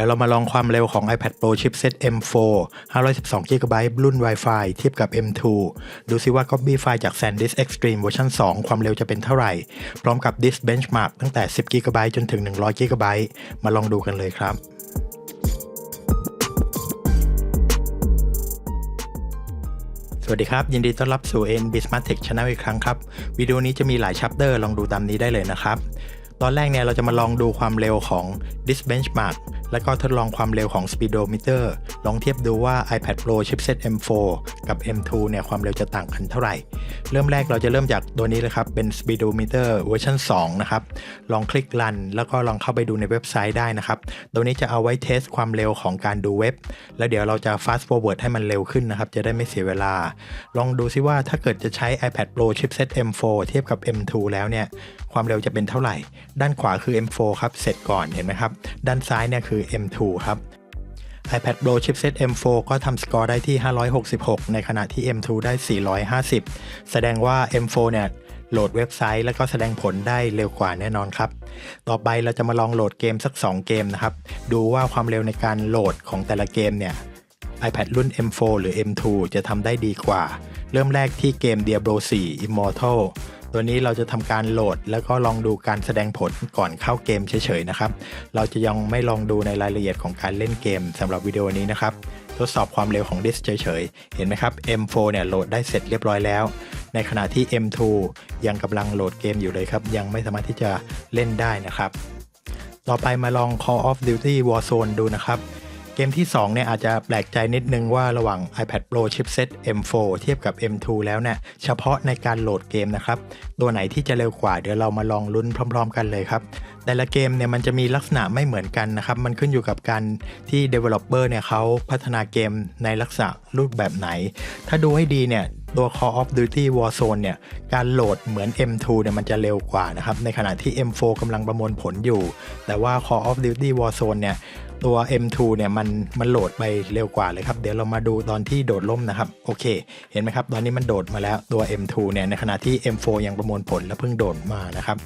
ดี๋ยวเรามาลองความเร็วของ iPad Pro chipset M4 512GB รุ่น Wi-Fi เทียบกับ M2 ดูซิว่า Copy ไฟล์จาก SanDisk Extreme เวอร์ชัน2 ความเร็วจะเป็นเท่าไหร่ พร้อมกับ Disk Benchmark ตั้งแต่ 10GB จนถึง 100GB มาลองดูกันเลยครับสวัสดีครับ ยินดีต้อนรับสู่ NB Smart Tech Channel อีกครั้งครับ วิดีโอนี้จะมีหลายชัปเตอร์ลองดูตามนี้ได้เลยนะครับ ตอนแรกเนี่ยเราจะมาลองดูความเร็วของ Disk Benchmark แล้วก็ทดลองความเร็วของ Speedometer ลองเทียบดูว่า iPad Pro chipset M4 กับ M2 เนี่ยความเร็วจะต่างกันเท่าไหร่ เริ่มแรกเราจะเริ่มจากตัวนี้เลยครับ เป็น Speedometer เวอร์ชัน2นะครับ ลองคลิกรัน แล้วก็ลองเข้าไปดูในเว็บไซต์ได้นะครับ ตัวนี้จะเอาไว้เทสความเร็วของการดูเว็บ แล้วเดี๋ยวเราจะ fast forward ให้มันเร็วขึ้นนะครับ จะได้ไม่เสียเวลา ลองดูซิว่าถ้าเกิดจะใช้ iPad Pro chipset M4 เทียบกับ M2 แล้วเนี่ยความเร็วจะเป็นเท่าไหร่ ด้านขวาคือ M4 ครับ เสร็จก่อนเห็นไหมครับ ด้านซ้ายเนี่ยคือ M2 ครับ iPad Pro chipset M4 ก็ทำสกอร์ได้ที่ 566 ในขณะที่ M2 ได้ 450 แสดงว่า M4 เนี่ยโหลดเว็บไซต์แล้วก็แสดงผลได้เร็วกว่าแน่นอนครับ ต่อไปเราจะมาลองโหลดเกมสัก 2 เกมนะครับ ดูว่าความเร็วในการโหลดของแต่ละเกมเนี่ย iPad รุ่น M4 หรือ M2 จะทำได้ดีกว่า เริ่มแรกที่เกม Diablo 4 Immortal ตัวนี้เราจะทำการโหลดแล้วก็ลองดูการแสดงผลก่อนเข้าเกมเฉยๆนะครับ เราจะยังไม่ลองดูในรายละเอียดของการเล่นเกมสำหรับวิดีโอนี้นะครับ ทดสอบความเร็วของดิสเฉยๆ เห็นไหมครับ M4 เนี่ยโหลดได้เสร็จเรียบร้อยแล้ว ในขณะที่ M2 ยังกำลังโหลดเกมอยู่เลยครับ ยังไม่สามารถที่จะเล่นได้นะครับ ต่อไปมาลอง Call of Duty Warzone ดูนะครับ เกมที่ 2 เนี่ยอาจจะแปลกใจนิดนึงว่าระหว่าง iPad Pro chipset M4 เทียบกับ M2 แล้วเนี่ยเฉพาะในการโหลดเกมนะครับ ตัวไหนที่จะเร็วกว่าเดี๋ยวเรามาลองลุ้นพร้อม ๆ กันเลยครับ แต่ละเกมเนี่ยมันจะมีลักษณะไม่เหมือนกันนะครับ มันขึ้นอยู่กับการที่ developer เนี่ยเขาพัฒนาเกมในลักษณะรูปแบบไหน ถ้าดูให้ดีเนี่ยตัว Call of Duty Warzone เนี่ย การโหลดเหมือน M2 เนี่ยมันจะเร็วกว่านะครับ ในขณะที่ M4 กำลังประมวลผลอยู่ แต่ว่า Call of Duty Warzone เนี่ย ตัว M2 เนี่ยมันมันโหลดไปเร็วกว่าเลยครับ เดี๋ยวเรามาดูตอนที่โดดล่มนะครับโอเค เห็นไหมครับ ตอนนี้มันโดดมาแล้วตัว M2 เนี่ยในขณะที่ M4 ยังประมวลผลและเพิ่งโดดมานะครับ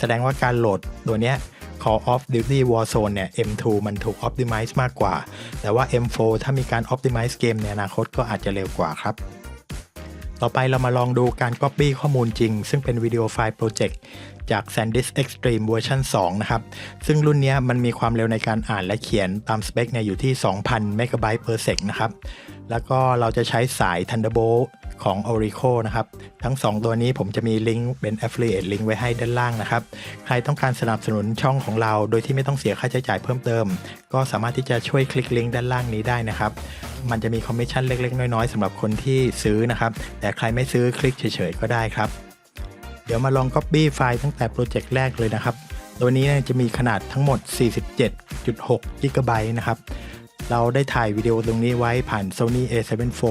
แสดงว่าการโหลดตัวเนี้ย Call of Duty Warzone เนี่ย M2 มันถูก Optimize มากกว่า แต่ว่า M4 ถ้ามีการ Optimize เกมในอนาคตก็อาจจะเร็วกว่าครับ ต่อไปเรามาลองดูการ Copy ข้อมูลจริง ซึ่งเป็นวิดีโอไฟล์โปรเจกต์จาก SanDisk Extreme เวอร์ชัน2นะครับ ซึ่งรุ่นนี้มันมีความเร็วในการอ่านและเขียนตามสเปคเนี่ยอยู่ที่ 2,000 MB per sec นะครับ แล้วก็เราจะใช้สาย Thunderbolt ของ Orico นะครับ ทั้ง 2 ตัวนี้ผมจะมีลิงก์เป็น Affiliate Link ไว้ให้ด้านล่างนะครับ ใครต้องการสนับสนุนช่องของเรา โดยที่ไม่ต้องเสียค่าใช้จ่ายเพิ่มเติม ก็สามารถที่จะช่วยคลิกลิงก์ด้านล่างนี้ได้นะครับ มันจะมีคอมมิชชั่นเล็ก ๆ น้อย ๆสำหรับคนที่ซื้อนะครับ แต่ใครไม่ซื้อคลิกเฉย ๆ ก็ได้ครับ เดี๋ยวมาลอง Copy ไฟล์ตั้งแต่โปรเจกต์แรกเลยนะครับ ตัวนี้จะมีขนาดทั้งหมด 47.6 GB นะครับ เราได้ถ่ายวิดีโอตรงนี้ไว้ผ่าน Sony A7 IV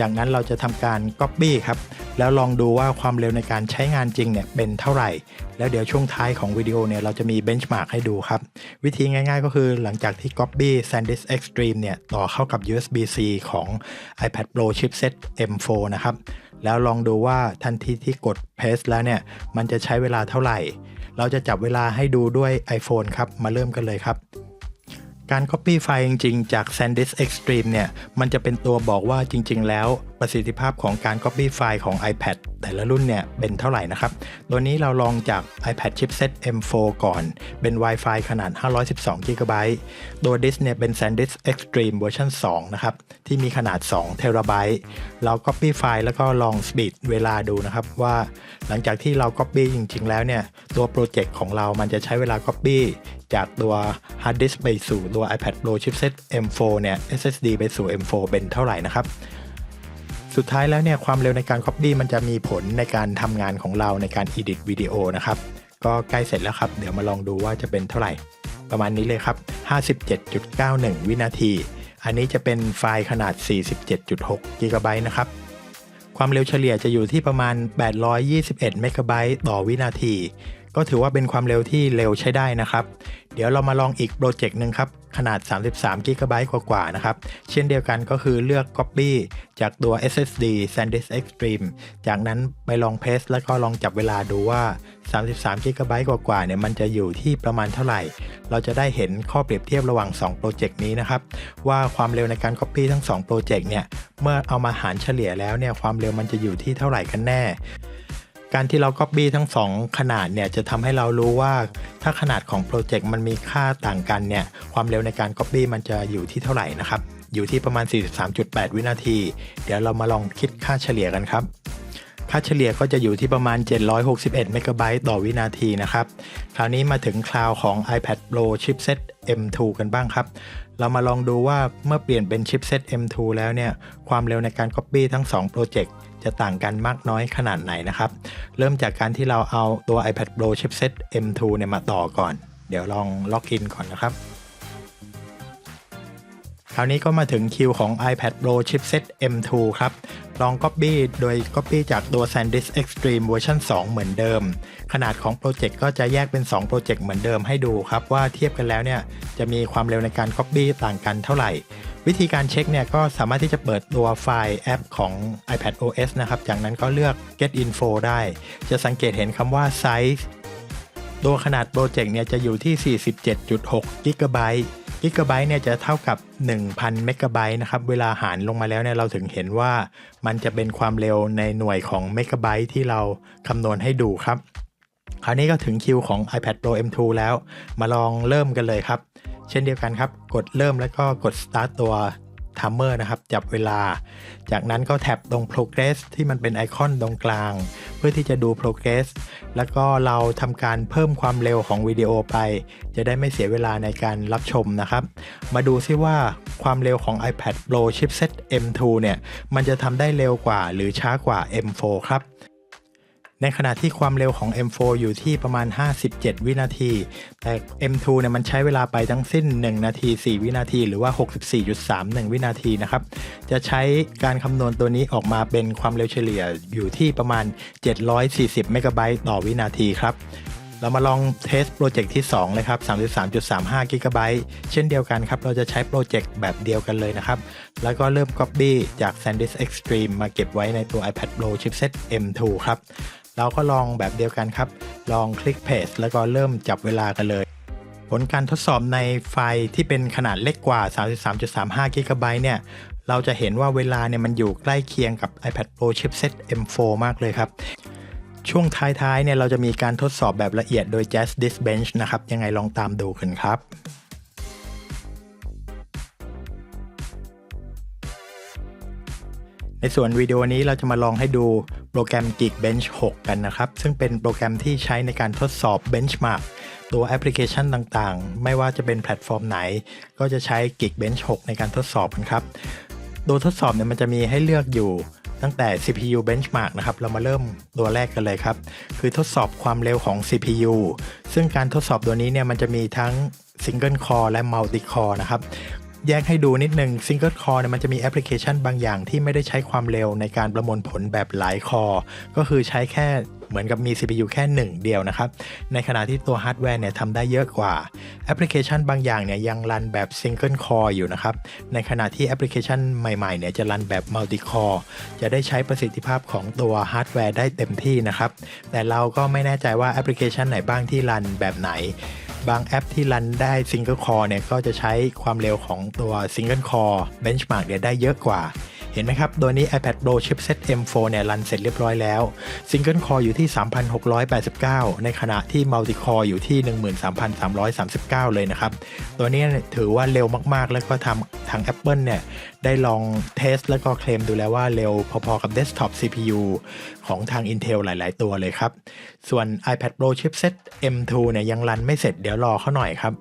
จากนั้นเราจะทำการ Copy ครับ แล้วลองดูว่าความเร็วในการใช้งานจริงเนี่ยเป็นเท่าไหร่ แล้วเดี๋ยวช่วงท้ายของวิดีโอเนี่ยเราจะมี Benchmark ให้ดูครับ วิธีง่ายๆก็คือหลังจากที่ Copy SanDisk Extreme เนี่ยต่อเข้ากับ USB-C ของ iPad Pro chipset M4 นะครับ แล้วลองดูว่าทันทีที่กด paste แล้วเนี่ยมันจะใช้เวลาเท่าไหร่ เราจะจับเวลาให้ดูด้วย iPhone ครับ มาเริ่มกันเลยครับ การ Copy ไฟล์จริงๆ จาก SanDisk Extreme เนี่ย มันจะเป็นตัวบอกว่าจริง ๆ แล้วประสิทธิภาพของการ Copy ไฟล์ของ iPad แต่ละรุ่นเนี่ย เป็นเท่าไหร่นะครับ ตัวนี้เราลองจาก iPad chipset M4 ก่อน เป็น Wi-Fi ขนาด 512 GB ตัวดิสเนี่ย เป็น SanDisk Extreme เวอร์ชัน2 นะครับ ที่มีขนาด 2 TB เรา Copy ไฟล์แล้วก็ลอง Speed เวลาดูนะครับว่า หลังจากที่เรา Copy จริง ๆ แล้วเนี่ย ตัวโปรเจกต์ของเรามันจะใช้เวลา Copy จากตัว Hard Disk ไปสู่ตัว iPad Pro chipset M4 เนี่ย SSD ไปสู่ M4 เป็นเท่าไหร่นะครับ สุดท้ายแล้วเนี่ยความเร็วในการ Copy มันจะมีผลในการทำงานของเราในการ Edit วิดีโอนะครับ ก็ใกล้เสร็จแล้วครับ เดี๋ยวมาลองดูว่าจะเป็นเท่าไหร่ ประมาณนี้เลยครับ 57.91 วินาที อันนี้จะเป็นไฟล์ขนาด 47.6กิกะไบต์นะครับความเร็วเฉลี่ยจะอยู่ที่ประมาณ 821 เมกะไบต์ต่อวินาที ก็ถือว่าเป็นความเร็วที่เร็วใช้ได้นะครับ เดี๋ยวเรามาลองอีกโปรเจกต์หนึ่งครับ ขนาด 33 g b กว่าๆนะครับ เช่นเดียวกันก็คือเลือก Copy จากตัว SSD SanDisk Extreme จากนั้นไปลองเพสแล้วก็ลองจับเวลาดูว่า 33 g b กว่าๆเนี่ยมันจะอยู่ที่ประมาณเท่าไหร่ เราจะได้เห็นข้อเปรียบเทียบระหว่าง 2 โปรเจกต์นี้นะครับ ว่าความเร็วในการ Copy ทั้ง 2 โปรเจกต์เนี่ยเมื่อเอามาหารเฉลี่ยแล้วเนี่ยความเร็วมันจะอยู่ที่เท่าไหร่กันแน่ การที่เรา Copy ทั้ง 2 ขนาดเนี่ยจะทำให้เรารู้ว่าถ้าขนาดของโปรเจกต์มันมีค่าต่างกันเนี่ยความเร็วในการ Copy มันจะอยู่ที่เท่าไหร่นะครับ อยู่ที่ประมาณ 43.8 วินาที เดี๋ยวเรามาลองคิดค่าเฉลี่ยกันครับ ค่าเฉลี่ยก็จะอยู่ที่ประมาณ 761เมกะไบต์ต่อวินาทีนะครับ คราวนี้มาถึงคลาวของ iPad Pro chipset M2 กันบ้างครับเรามาลองดูว่าเมื่อเปลี่ยนเป็น chipset M2 แล้วเนี่ย ความเร็วในการ Copy ทั้ง 2 โปรเจกต์ จะต่างกันมากน้อยขนาดไหนนะครับ เริ่มจากการที่เราเอาตัว iPad Pro chipset M2 เนี่ยมาต่อก่อน เดี๋ยวลองล็อกอินก่อนนะครับ คราวนี้ก็มาถึงคิวของ iPad Pro chipset M2 ครับ ลอง Copy โดย Copy จากตัว SanDisk Extreme เวอร์ชัน2 เหมือนเดิม ขนาดของโปรเจกต์ก็จะแยกเป็น2โปรเจกต์เหมือนเดิมให้ดูครับว่าเทียบกันแล้วเนี่ยจะมีความเร็วในการ Copy ต่างกันเท่าไหร่ วิธีการเช็คเนี่ยก็สามารถที่จะเปิดตัวไฟล์แอปของ iPad OS นะครับ จากนั้นก็เลือก Get Info ได้ จะสังเกตเห็นคำว่า Size ตัวขนาดโปรเจกต์เนี่ยจะอยู่ที่ 47.6 g b กิกะไบต์เนี่ยจะเท่ากับ 1,000 เมกะไบต์นะครับ เวลาหารลงมาแล้วเนี่ยเราถึงเห็นว่ามันจะเป็นความเร็วในหน่วยของเมกะไบต์ที่เราคำนวณให้ดูครับ คราวนี้ก็ถึงคิวของ iPad Pro M2 แล้ว มาลองเริ่มกันเลยครับ เช่นเดียวกันครับ กดเริ่มแล้วก็กด start ตัว timer นะครับ จับเวลา จากนั้นก็แท็บตรง progress ที่มันเป็นไอคอนตรงกลาง เพื่อที่จะดู progress แล้วก็เราทำการเพิ่มความเร็วของวิดีโอไป จะได้ไม่เสียเวลาในการรับชมนะครับ มาดูซิว่าความเร็วของ iPad Pro chipset M2 เนี่ย มันจะทำได้เร็วกว่าหรือช้ากว่า M4 ครับ ในขณะที่ความเร็วของ M4 อยู่ที่ประมาณ 57 วินาที แต่ M2 เนี่ยมันใช้เวลาไปทั้งสิ้น 1 นาที 4 วินาที หรือว่า 64.31 วินาทีนะครับ จะใช้การคำนวณตัวนี้ออกมาเป็นความเร็วเฉลี่ยอยู่ที่ประมาณ 740 เมกะไบต์ต่อวินาทีครับเรามาลองเทสโปรเจกต์ที่ 2 เลยครับ 33.35 กิกะไบต์เช่นเดียวกันครับ เราจะใช้โปรเจกต์แบบเดียวกันเลยนะครับ แล้วก็เริ่ม Copy จาก SanDisk Extreme มาเก็บไว้ในตัว iPad Pro chipset M2 ครับ เราก็ลองแบบเดียวกันครับ ลองคลิกเพจแล้วก็เริ่มจับเวลากันเลย ผลการทดสอบในไฟล์ที่เป็นขนาดเล็กกว่า 33.35กิกะไบต์เนี่ย เราจะเห็นว่าเวลาเนี่ยมันอยู่ใกล้เคียงกับ iPad Pro chipset M4 มากเลยครับ ช่วงท้ายๆเนี่ยเราจะมีการทดสอบแบบละเอียดโดย Jazz Disk Bench นะครับ ยังไงลองตามดูกันครับในส่วนวิดีโอนี้เราจะมาลองให้ดู โปรแกรม Geekbench 6 กันนะครับ ซึ่งเป็นโปรแกรมที่ใช้ในการทดสอบ benchmark ตัวแอปพลิเคชันต่างๆ ไม่ว่าจะเป็นแพลตฟอร์มไหน ก็จะใช้ Geekbench 6 ในการทดสอบกันครับตัวทดสอบเนี่ยมันจะมีให้เลือกอยู่ตั้งแต่ CPU benchmark นะครับ เรามาเริ่มตัวแรกกันเลยครับ คือทดสอบความเร็วของ CPU ซึ่งการทดสอบตัวนี้เนี่ยมันจะมีทั้ง Single Core และ Multi Core นะครับ แยกให้ดูนิดนึง Single Core เนี่ยมันจะมีแอปพลิเคชันบางอย่างที่ไม่ได้ใช้ความเร็วในการประมวลผลแบบหลายคอก็คือใช้แค่เหมือนกับมี CPU แค่หนึ่งเดียวนะครับ ในขณะที่ตัวฮาร์ดแวร์เนี่ยทำได้เยอะกว่า แอปพลิเคชันบางอย่างเนี่ยยังรันแบบ Single Core อยู่นะครับ ในขณะที่แอปพลิเคชันใหม่ๆเนี่ยจะรันแบบ Multi Core จะได้ใช้ประสิทธิภาพของตัวฮาร์ดแวร์ได้เต็มที่นะครับ แต่เราก็ไม่แน่ใจว่าแอปพลิเคชันไหนบ้างที่รันแบบไหน บางแอปที่รันได้ซิงเกิลคอร์เนี่ยก็จะใช้ความเร็วของตัวซิงเกิลคอร์เบนช์มาร์กเนี่ยได้เยอะกว่า เห็นไหมครับตัวนี้ iPad Pro chipset M4 เนี่ยรันเสร็จเรียบร้อยแล้ว Single Core อยู่ที่ 3,689 ในขณะที่ Multi Core อยู่ที่ 13,339 เลยนะครับ ตัวนี้ถือว่าเร็วมากๆ แล้วก็ทำทาง Apple เนี่ยได้ลองเทสแล้วก็เคลมดูแล้วว่าเร็วพอๆกับ Desktop CPU ของทาง Intel หลาย ๆ ตัวเลยครับ ส่วน iPad Pro chipset M2 เนี่ยยังรันไม่เสร็จเดี๋ยวรอเขาหน่อยครับ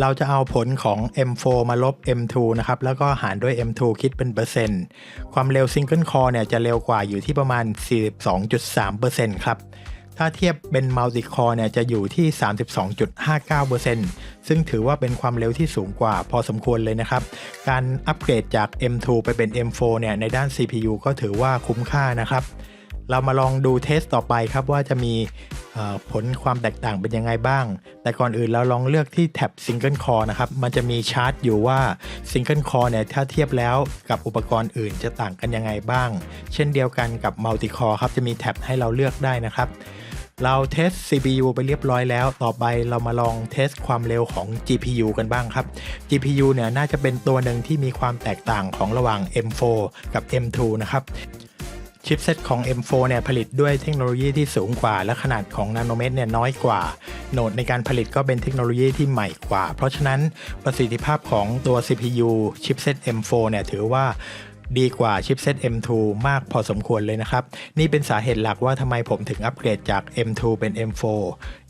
เราจะเอาผลของ M4 มาลบ M2 นะครับ แล้วก็หารด้วย M2 คิดเป็นเปอร์เซ็นต์ ความเร็ว Single Core เนี่ยจะเร็วกว่าอยู่ที่ประมาณ 42.3%ครับ ถ้าเทียบเป็น Multi Core เนี่ยจะอยู่ที่ 32.59%ซึ่งถือว่าเป็นความเร็วที่สูงกว่าพอสมควรเลยนะครับ การอัปเกรดจาก M2 ไปเป็น M4 เนี่ยในด้าน CPU ก็ถือว่าคุ้มค่านะครับ เรามาลองดูเทสต่อไปครับว่าจะมีผลความแตกต่างเป็นยังไงบ้าง แต่ก่อนอื่นเราลองเลือกที่แท็บ Single Core นะครับ มันจะมีชาร์ตอยู่ว่า Single Core เนี่ยถ้าเทียบแล้วกับอุปกรณ์อื่นจะต่างกันยังไงบ้าง เช่นเดียวกันกับ Multi Core ครับ จะมีแท็บให้เราเลือกได้นะครับ เราเทส CPU ไปเรียบร้อยแล้ว ต่อไปเรามาลองเทสความเร็วของ GPU กันบ้างครับ GPU เนี่ยน่าจะเป็นตัวหนึ่งที่มีความแตกต่างของระหว่าง M4 กับ M2 นะครับ ชิปเซตของ M4 เนี่ยผลิตด้วยเทคโนโลยีที่สูงกว่า และขนาดของนาโนเมตรเนี่ยน้อยกว่า โหนดในการผลิตก็เป็นเทคโนโลยีที่ใหม่กว่า เพราะฉะนั้นประสิทธิภาพของตัว CPU ชิปเซต M4 เนี่ยถือว่าดีกว่าชิปเซต M2 มากพอสมควรเลยนะครับ นี่เป็นสาเหตุหลักว่าทำไมผมถึงอัปเกรดจาก M2 เป็น M4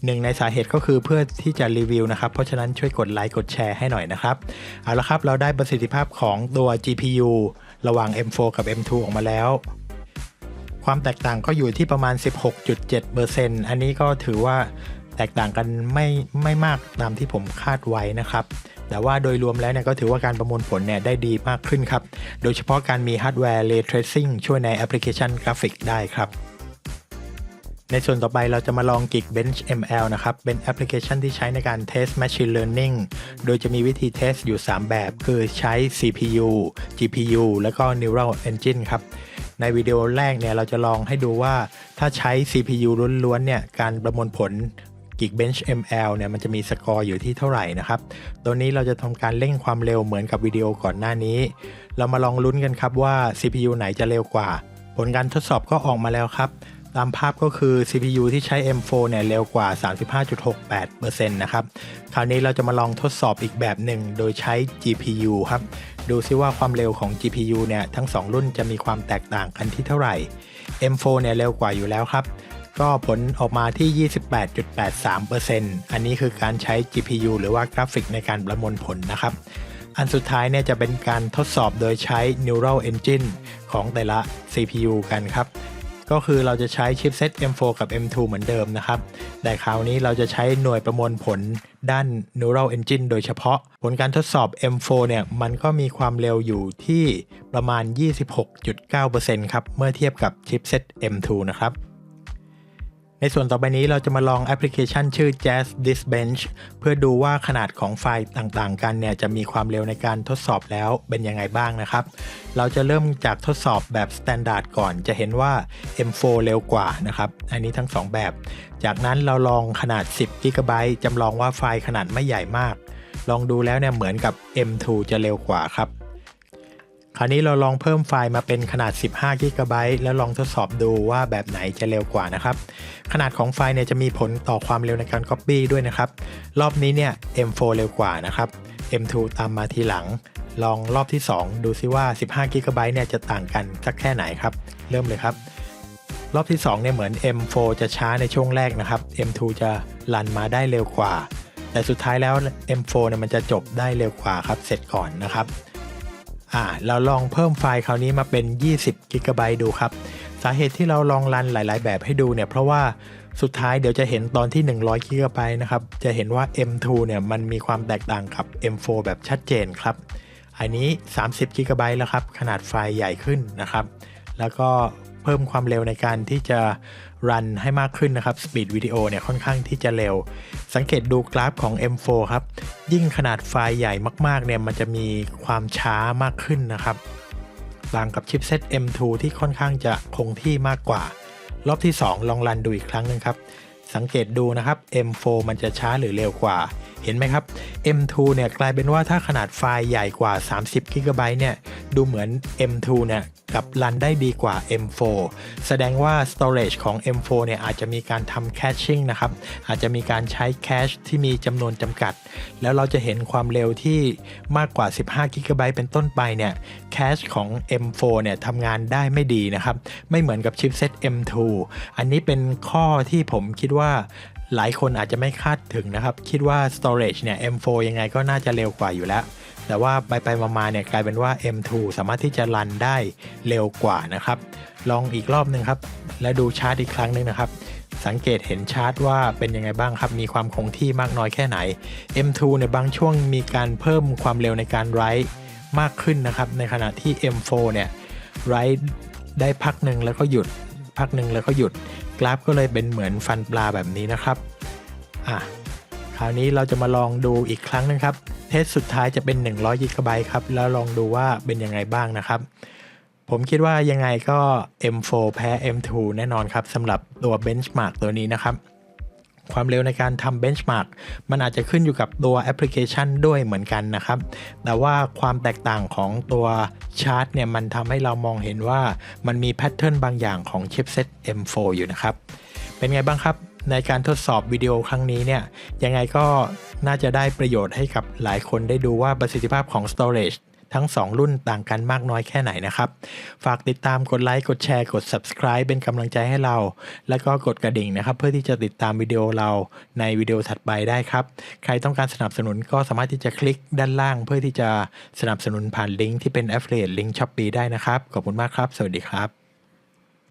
หนึ่งในสาเหตุก็คือเพื่อที่จะรีวิวนะครับ เพราะฉะนั้นช่วยกดไลค์กดแชร์ให้หน่อยนะครับ เอาละครับเราได้ประสิทธิภาพของตัว GPU ระหว่าง M4 กับ M2 ออกมาแล้ว ความแตกต่างก็อยู่ที่ประมาณ 16.7%อันนี้ก็ถือว่าแตกต่างกันไม่ไม่มากตามที่ผมคาดไว้นะครับ แต่ว่าโดยรวมแล้วเนี่ยก็ถือว่าการประมวลผลเนี่ยได้ดีมากขึ้นครับ โดยเฉพาะการมีฮาร์ดแวร์ Ray Tracing ช่วยในแอปพลิเคชันกราฟิกได้ครับ ในส่วนต่อไปเราจะมาลอง Geekbench ML นะครับ เป็นแอปพลิเคชันที่ใช้ในการ test machine learning โดยจะมีวิธี test อยู่ 3 แบบ คือใช้ CPU GPU แล้วก็ Neural Engine ครับ ในวิดีโอแรกเนี่ยเราจะลองให้ดูว่าถ้าใช้ CPU ล้วนๆเนี่ยการประมวลผล Geekbench ML เนี่ยมันจะมีสกอร์อยู่ที่เท่าไหร่นะครับ ตัวนี้เราจะทำการเร่งความเร็วเหมือนกับวิดีโอก่อนหน้านี้ เรามาลองลุ้นกันครับว่า CPU ไหนจะเร็วกว่า ผลการทดสอบก็ออกมาแล้วครับ ตามภาพก็คือ CPU ที่ใช้ M4 เนี่ยเร็วกว่า 35.68%นะครับ คราวนี้เราจะมาลองทดสอบอีกแบบหนึ่งโดยใช้ GPU ครับ ดูซิว่าความเร็วของ GPU เนี่ยทั้ง 2 รุ่นจะมีความแตกต่างกันที่เท่าไหร่ M4 เนี่ยเร็วกว่าอยู่แล้วครับ ก็ผลออกมาที่ 28.83%อันนี้คือการใช้ GPU หรือว่ากราฟิกในการประมวลผลนะครับอันสุดท้ายเนี่ยจะเป็นการทดสอบโดยใช้ Neural Engine ของแต่ละ CPU กันครับ ก็คือเราจะใช้ชิปเซต M4 กับ M2 เหมือนเดิมนะครับ แต่คราวนี้เราจะใช้หน่วยประมวลผลด้าน Neural Engine โดยเฉพาะ ผลการทดสอบ M4 เนี่ยมันก็มีความเร็วอยู่ที่ประมาณ 26.9%ครับ เมื่อเทียบกับชิปเซต M2 นะครับ ในส่วนต่อไปนี้เราจะมาลองแอปพลิเคชันชื่อ Jazz Disbench เพื่อดูว่าขนาดของไฟล์ต่างๆ กันเนี่ยจะมีความเร็วในการทดสอบแล้วเป็นยังไงบ้างนะครับ เราจะเริ่มจากทดสอบแบบ Standard ก่อนจะเห็นว่า M4 เร็วกว่านะครับ อันนี้ทั้ง 2 แบบ จากนั้นเราลองขนาด 10 g b จำลองว่าไฟล์ขนาดไม่ใหญ่มาก ลองดูแล้วเนี่ยเหมือนกับ M2 จะเร็วกว่าครับ คราวนี้เราลองเพิ่มไฟล์มาเป็นขนาด 15 g b แล้วลองทดสอบดูว่าแบบไหนจะเร็วกว่านะครับ ขนาดของไฟล์เนี่ยจะมีผลต่อความเร็วในการ Copy ด้วยนะครับ รอบนี้เนี่ย M4 เร็วกว่านะครับ M2 ตามมาทีหลัง ลองรอบที่ 2 ดูซิว่า 15 g b เนี่ยจะต่างกันสักแค่ไหนครับ เริ่มเลยครับ รอบที่2เนี่ยเหมือน M4 จะช้าในช่วงแรกนะครับ M2 จะรันมาได้เร็วกว่า แต่สุดท้ายแล้ว M4 เนี่ยมันจะจบได้เร็วกว่าครับ เสร็จก่อนนะครับ อ่าเราลองเพิ่มไฟล์คราวนี้มาเป็น 20 g b ดูครับ สาเหตุที่เราลองรันหลาย ๆ แบบให้ดูเนี่ย เพราะว่าสุดท้ายเดี๋ยวจะเห็นตอนที่ 100 g b นะครับ จะเห็นว่า M2 เนี่ยมันมีความแตกต่างกับ M4 แบบชัดเจนครับ อันนี้ 30 g b แล้วครับ ขนาดไฟล์ใหญ่ขึ้นนะครับ แล้วก็ เพิ่มความเร็วในการที่จะรันให้มากขึ้นนะครับสปีดวิดีโอเนี่ยค่อนข้างที่จะเร็ว สังเกตดูกราฟของ M4 ครับ ยิ่งขนาดไฟล์ใหญ่มากๆเนี่ยมันจะมีความช้ามากขึ้นนะครับต่างกับชิปเซต M2 ที่ค่อนข้างจะคงที่มากกว่า รอบที่ 2 ลองรันดูอีกครั้งหนึงครับ สังเกตดูนะครับ M4 มันจะช้าหรือเร็วกว่า เห็นไหมครับ M2 เนี่ยกลายเป็นว่าถ้าขนาดไฟล์ใหญ่กว่า 30 g b เนี่ยดูเหมือน M2 เนี่ยกับรันได้ดีกว่า M4 แสดงว่า storage ของ M4 เนี่ยอาจจะมีการทำ caching นะครับ อาจจะมีการใช้ cache ที่มีจำนวนจำกัด แล้วเราจะเห็นความเร็วที่มากกว่า 15 g b เป็นต้นไปเนี่ย cache ของ M4 เนี่ยทำงานได้ไม่ดีนะครับ ไม่เหมือนกับชิปเซต M2 อันนี้เป็นข้อที่ผมคิดว่า หลายคนอาจจะไม่คาดถึงนะครับ คิดว่า storage เนี่ย M4 ยังไงก็น่าจะเร็วกว่าอยู่แล้ว แต่ว่าไปไปๆมาๆเนี่ยกลายเป็นว่า M2 สามารถที่จะรันได้เร็วกว่านะครับ ลองอีกรอบหนึ่งครับ และดูชาร์ตอีกครั้งหนึ่งนะครับ สังเกตเห็นชาร์ตว่าเป็นยังไงบ้างครับ มีความคงที่มากน้อยแค่ไหน M2 เนี่ยบางช่วงมีการเพิ่มความเร็วในการไรต์มากขึ้นนะครับ ในขณะที่ M4 เนี่ยไรต์ได้พักหนึ่งแล้วก็หยุด พักหนึ่งแล้วก็หยุด กราฟก็เลยเป็นเหมือนฟันปลาแบบนี้นะครับอะคราวนี้เราจะมาลองดูอีกครั้งหนึงครับ เทสสุดท้ายจะเป็น100 g b ครับ แล้วลองดูว่าเป็นยังไงบ้างนะครับ ผมคิดว่ายังไงก็ M4 แพ้ M2 แน่นอนครับสำหรับตัว Benchmark ตัวนี้นะครับ ความเร็วในการทำ Benchmark มันอาจจะขึ้นอยู่กับตัวแอปพลิเคชันด้วยเหมือนกันนะครับ แต่ว่าความแตกต่างของตัวชาร์ตเนี่ยมันทำให้เรามองเห็นว่ามันมีแพทเทิร์นบางอย่างของชิปเซต M4 อยู่นะครับ เป็นไงบ้างครับในการทดสอบวิดีโอครั้งนี้เนี่ยยังไงก็น่าจะได้ประโยชน์ให้กับหลายคนได้ดูว่าประสิทธิภาพของ storage ทั้ง 2 รุ่นต่างกันมากน้อยแค่ไหนนะครับ ฝากติดตามกดไลค์กดแชร์กด subscribe เป็นกำลังใจให้เรา แล้วก็กดกระดิ่งนะครับ เพื่อที่จะติดตามวิดีโอเราในวิดีโอถัดไปได้ครับ ใครต้องการสนับสนุนก็สามารถที่จะคลิกด้านล่าง เพื่อที่จะสนับสนุนผ่านลิงก์ที่เป็น affiliate link Shopee ได้นะครับขอบคุณมากครับ สวัสดีครับ